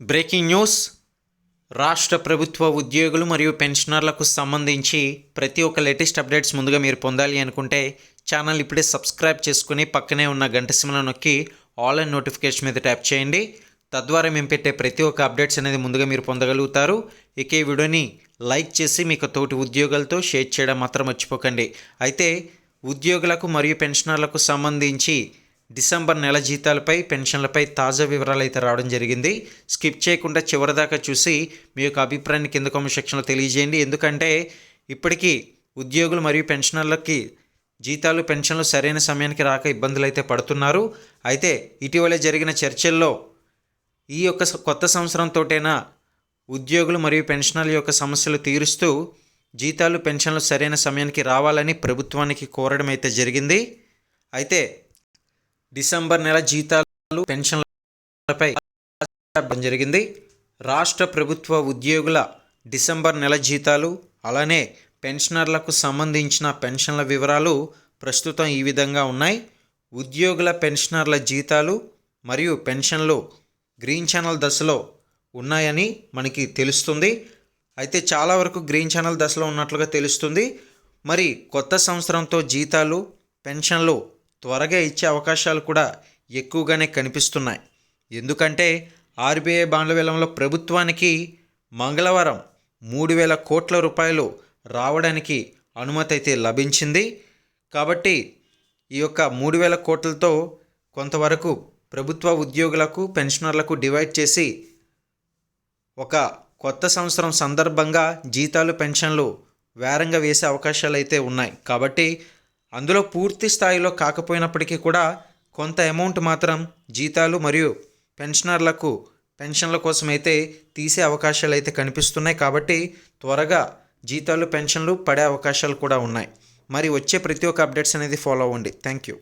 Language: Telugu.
Breaking news. రాష్ట్ర ప్రభుత్వ ఉద్యోగులు మరియు పెన్షనర్లకు సంబంధించి ప్రతి ఒక్క లేటెస్ట్ అప్డేట్స్ ముందుగా మీరు పొందాలి అనుకుంటే ఛానల్ ఇప్పుడే సబ్స్క్రైబ్ చేసుకుని పక్కనే ఉన్న గంట సిమ్లో నొక్కి ఆల్ అండ్ నోటిఫికేషన్ మీద ట్యాప్ చేయండి. తద్వారా మేము పెట్టే ప్రతి ఒక్క అప్డేట్స్ అనేది ముందుగా మీరు పొందగలుగుతారు. ఇక ఈ వీడియోని లైక్ చేసి మీకు తోటి ఉద్యోగులతో షేర్ చేయడం మాత్రం మర్చిపోకండి. అయితే ఉద్యోగులకు మరియు పెన్షనర్లకు సంబంధించి డిసెంబర్ నెల జీతాలపై పెన్షన్లపై తాజా వివరాలు అయితే రావడం జరిగింది. స్కిప్ చేయకుండా చివరిదాకా చూసి మీ యొక్క అభిప్రాయాన్ని కింద కామెంట్ సెక్షన్లో తెలియజేయండి. ఎందుకంటే ఇప్పటికీ ఉద్యోగులు మరియు పెన్షనర్లకి జీతాలు పెన్షన్లు సరైన సమయానికి రాక ఇబ్బందులు అయితే పడుతున్నారు. అయితే ఇటీవలే జరిగిన చర్చల్లో ఈ యొక్క కొత్త సంవత్సరంతోటైనా ఉద్యోగులు మరియు పెన్షనర్ల యొక్క సమస్యలు తీరుస్తూ జీతాలు పెన్షన్లు సరైన సమయానికి రావాలని ప్రభుత్వానికి కోరడం అయితే జరిగింది. అయితే డిసెంబర్ నెల జీతాలు పెన్షన్లపై జరిగింది. రాష్ట్ర ప్రభుత్వ ఉద్యోగుల డిసెంబర్ నెల జీతాలు అలానే పెన్షనర్లకు సంబంధించిన పెన్షన్ల వివరాలు ప్రస్తుతం ఈ విధంగా ఉన్నాయి. ఉద్యోగుల పెన్షనర్ల జీతాలు మరియు పెన్షన్లు గ్రీన్ ఛానల్ దశలో ఉన్నాయని మనకి తెలుస్తుంది. అయితే చాలా వరకు గ్రీన్ ఛానల్ దశలో ఉన్నట్లుగా తెలుస్తుంది. మరి కొత్త సంవత్సరంతో జీతాలు పెన్షన్లు త్వరగా ఇచ్చే అవకాశాలు కూడా ఎక్కువగానే కనిపిస్తున్నాయి. ఎందుకంటే ఆర్బీఐ బాండ్ల వేలంలో ప్రభుత్వానికి మంగళవారం మూడు వేల కోట్ల రూపాయలు రావడానికి అనుమతి అయితే లభించింది. కాబట్టి ఈ యొక్క మూడు వేల కోట్లతో కొంతవరకు ప్రభుత్వ ఉద్యోగులకు పెన్షనర్లకు డివైడ్ చేసి ఒక కొత్త సంవత్సరం సందర్భంగా జీతాలు పెన్షన్లు వేరంగా వేసే అవకాశాలు అయితే ఉన్నాయి. కాబట్టి అందులో పూర్తి స్థాయిలో కాకపోయినప్పటికీ కూడా కొంత అమౌంట్ మాత్రం జీతాలు మరియు పెన్షనర్లకు పెన్షన్ల కోసం అయితే తీసే అవకాశాలు అయితే కనిపిస్తున్నాయి. కాబట్టి త్వరగా జీతాలు పెన్షన్లు పడే అవకాశాలు కూడా ఉన్నాయి. మరి వచ్చే ప్రతి ఒక్క అప్డేట్స్ అనేది ఫాలో అవ్వండి. Thank you